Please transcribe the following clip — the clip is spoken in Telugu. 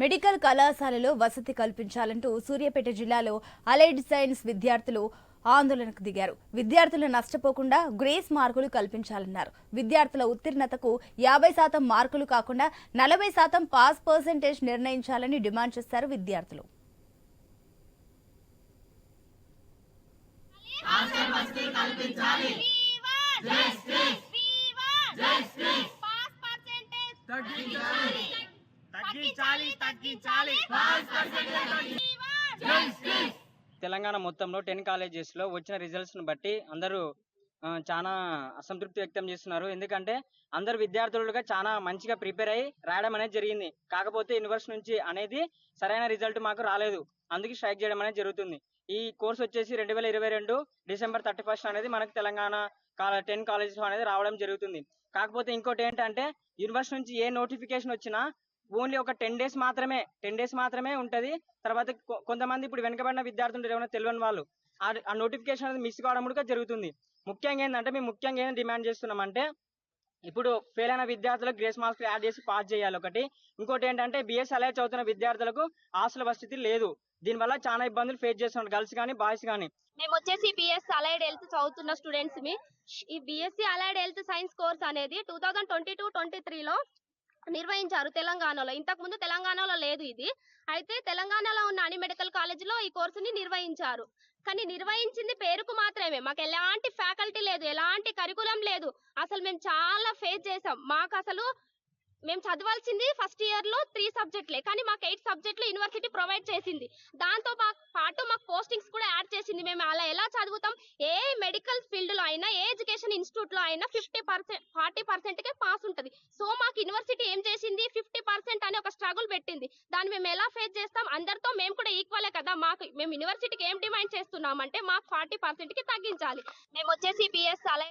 మెడికల్ కళాశాలలో వసతి కల్పించాలంటూ సూర్యాపేట జిల్లాలో అలైడ్ సైన్స్ విద్యార్థులు ఆందోళనకు దిగారు. విద్యార్థులు నష్టపోకుండా గ్రేస్ మార్కులు కల్పించాలన్నారు. విద్యార్థుల ఉత్తీర్ణతకు యాభై శాతం మార్కులు కాకుండా నలభై శాతం పాస్ పర్సెంటేజ్ నిర్ణయించాలని డిమాండ్ చేశారు విద్యార్థులు. తగ్గించాలి తగ్గించాలి. తెలంగాణ మొత్తంలో టెన్ కాలేజెస్లో వచ్చిన రిజల్ట్స్ను బట్టి అందరూ చాలా అసంతృప్తి వ్యక్తం చేస్తున్నారు. ఎందుకంటే అందరు విద్యార్థులుగా చాలా మంచిగా ప్రిపేర్ అయ్యి రాయడం అనేది జరిగింది. కాకపోతే యూనివర్సిటీ నుంచి అనేది సరైన రిజల్ట్ మాకు రాలేదు. అందుకే స్ట్రైక్ చేయడం అనేది జరుగుతుంది. ఈ కోర్స్ వచ్చేసి రెండు వేల ఇరవై రెండు డిసెంబర్ థర్టీ ఫస్ట్ అనేది మనకు తెలంగాణ టెన్ కాలేజెస్ అనేది రావడం జరుగుతుంది. కాకపోతే ఇంకోటి ఏంటంటే యూనివర్సిటీ నుంచి ఏ నోటిఫికేషన్ వచ్చినా ఓన్లీ ఒక టెన్ డేస్ మాత్రమే టెన్ డేస్ మాత్రమే ఉంటుంది. తర్వాత కొ- కొంతమంది ఇప్పుడు వెనకబడిన విద్యార్థులు ఏమైనా తెలియని వాళ్ళు ఆ- ఆ నోటిఫికేషన్ అనేది మిస్ కావడం కూడా జరుగుతుంది. ముఖ్యంగా ఏంటంటే మేము ముఖ్యంగా ఏం డిమాండ్ చేస్తున్నామంటే ఇప్పుడు ఫెయిల్ అయిన విద్యార్థులకు గ్రేస్ మార్క్స్ యాడ్ చేసి పాస్ చేయాలి ఒకటి. ఇంకోటి ఏంటంటే బిఎస్ అలై చదువుతున్న విద్యార్థులకు హాస్టల్ వసతి లేదు. దీనివల్ల చాలా ఇబ్బందులు ఫేస్ చేస్తున్నారు గర్ల్స్ కానీ బాయ్స్ కానీ. మేము వచ్చేసి బిఎస్ అలైడ్ హెల్త్ చదువుతున్న స్టూడెంట్స్ మీ ఈ BSc allied health science course అనేది two thousand twenty two twenty త్రీలో నిర్వహించారు తెలంగాణలో. ఇంతకు ముందు తెలంగాణలో లేదు ఇది. అయితే తెలంగాణలో ఉన్న అన్ని మెడికల్ కాలేజీలో ఈ కోర్సుని నిర్వహించారు. కానీ నిర్వహించింది పేరుకు మాత్రమే. మాకు ఎలాంటి ఫ్యాకల్టీ లేదు ఎలాంటి కరికులం లేదు. అసలు మేము చాలా ఫేస్ చేసాం మాకు అసలు మేము చదవాల్సింది ఫస్ట్ ఇయర్లో త్రీ సబ్జెక్ట్లే కానీ మాకు ఎయిట్ సబ్జెక్టులు యూనివర్సిటీ ప్రొవైడ్ చేసింది. దాంతో పాటు మాకు పోస్టింగ్స్ కూడా యాడ్ చేసింది మేము అలా ఎలా చదువుతాం ఏ మెడికల్ ఫీల్డ్లో అయినా ఏ ఎడ్యుకేషన్ ఇన్స్టిట్యూట్లో అయినా ఫిఫ్టీ పర్సెంట్ ఫార్టీ పర్సెంట్ కే పాస్ ఉంటది. సో మాకు యూనివర్సిటీ ఏం చేసింది? ఫిఫ్టీ పర్సెంట్ అని ఒక స్ట్రగుల్ పెట్టింది. దాన్ని మేము ఎలా ఫేస్ చేస్తాం? అందరితో మేము కూడా ఈక్వలే కదా? మాకు మేము యూనివర్సిటీకి ఏం డిమాండ్ చేస్తున్నామంటే మాకు ఫార్టీ పర్సెంట్కి తగ్గించాలి. మేము వచ్చేసి బిఎస్ అలై